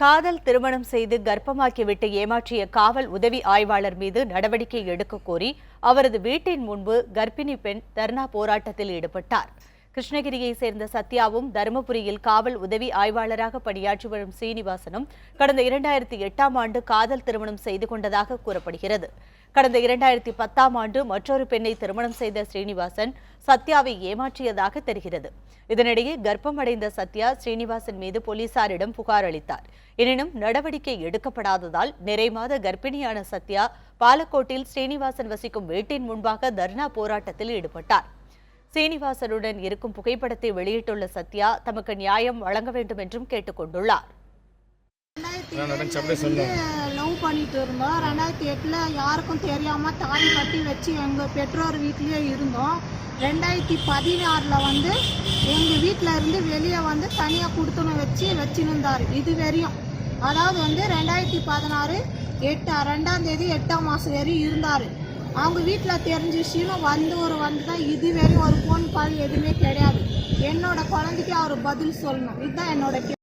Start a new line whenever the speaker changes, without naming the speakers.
காதல் திருமணம் செய்து கர்ப்பமாக்கிவிட்டு ஏமாற்றிய காவல் உதவி ஆய்வாளர் மீது நடவடிக்கை எடுக்க கோரி அவரது வீட்டின் முன்பு கர்ப்பிணி பெண் தர்ணா போராட்டத்தில் ஈடுபட்டார். கிருஷ்ணகிரியை சேர்ந்த சத்யாவும் தருமபுரியில் காவல் உதவி ஆய்வாளராக பணியாற்றி வரும் சீனிவாசனும் கடந்த இரண்டாயிரத்தி எட்டாம் ஆண்டு காதல் திருமணம் செய்து கொண்டதாக கூறப்படுகிறது. கடந்த இரண்டாயிரத்தி பத்தாம் ஆண்டு மற்றொரு பெண்ணை திருமணம் செய்த ஸ்ரீனிவாசன் சத்யாவை ஏமாற்றியதாக தெரிகிறது. இதனிடையே கர்ப்பம் அடைந்த சத்யா ஸ்ரீனிவாசன் மீது போலீசாரிடம் புகார் அளித்தார். எனினும் நடவடிக்கை எடுக்கப்படாததால் நிறைமாத கர்ப்பிணியான சத்யா பாலக்கோட்டில் ஸ்ரீனிவாசன் வசிக்கும் வீட்டின் முன்பாக தர்ணா போராட்டத்தில் ஈடுபட்டார். சீனிவாசனுடன் இருக்கும் புகைப்படத்தை வெளியிட்டுள்ள சத்யா தமக்கு நியாயம் வழங்க வேண்டும் என்றும்
கேட்டுக்கொண்டுள்ளார் பண்ணிட்டு இருந்தோம் ரெண்டாயிரத்தி எட்டில் யாருக்கும் தெரியாமல் தாலி கட்டி வச்சு எங்கள் பெற்றோர் வீட்லேயே இருந்தோம். ரெண்டாயிரத்தி பதினாறில் வந்து எங்கள் வீட்டில் இருந்து வெளியே வந்து தனியாக கொடுத்துன்னு வச்சு வச்சுருந்தார். இது வரையும். அதாவது வந்து ரெண்டாயிரத்தி பதினாறு எட்டு ரெண்டாம் தேதி எட்டாம் மாதம் வரையும் இருந்தார். அவங்க வீட்டில் தெரிஞ்சிச்சுன்னு வந்து ஒரு வந்து தான் இது வரையும் ஒரு ஃபோன் கால் எதுவுமே கிடையாது. என்னோட குழந்தைக்கு அவர் பதில் சொல்லணும். இதுதான் என்னோட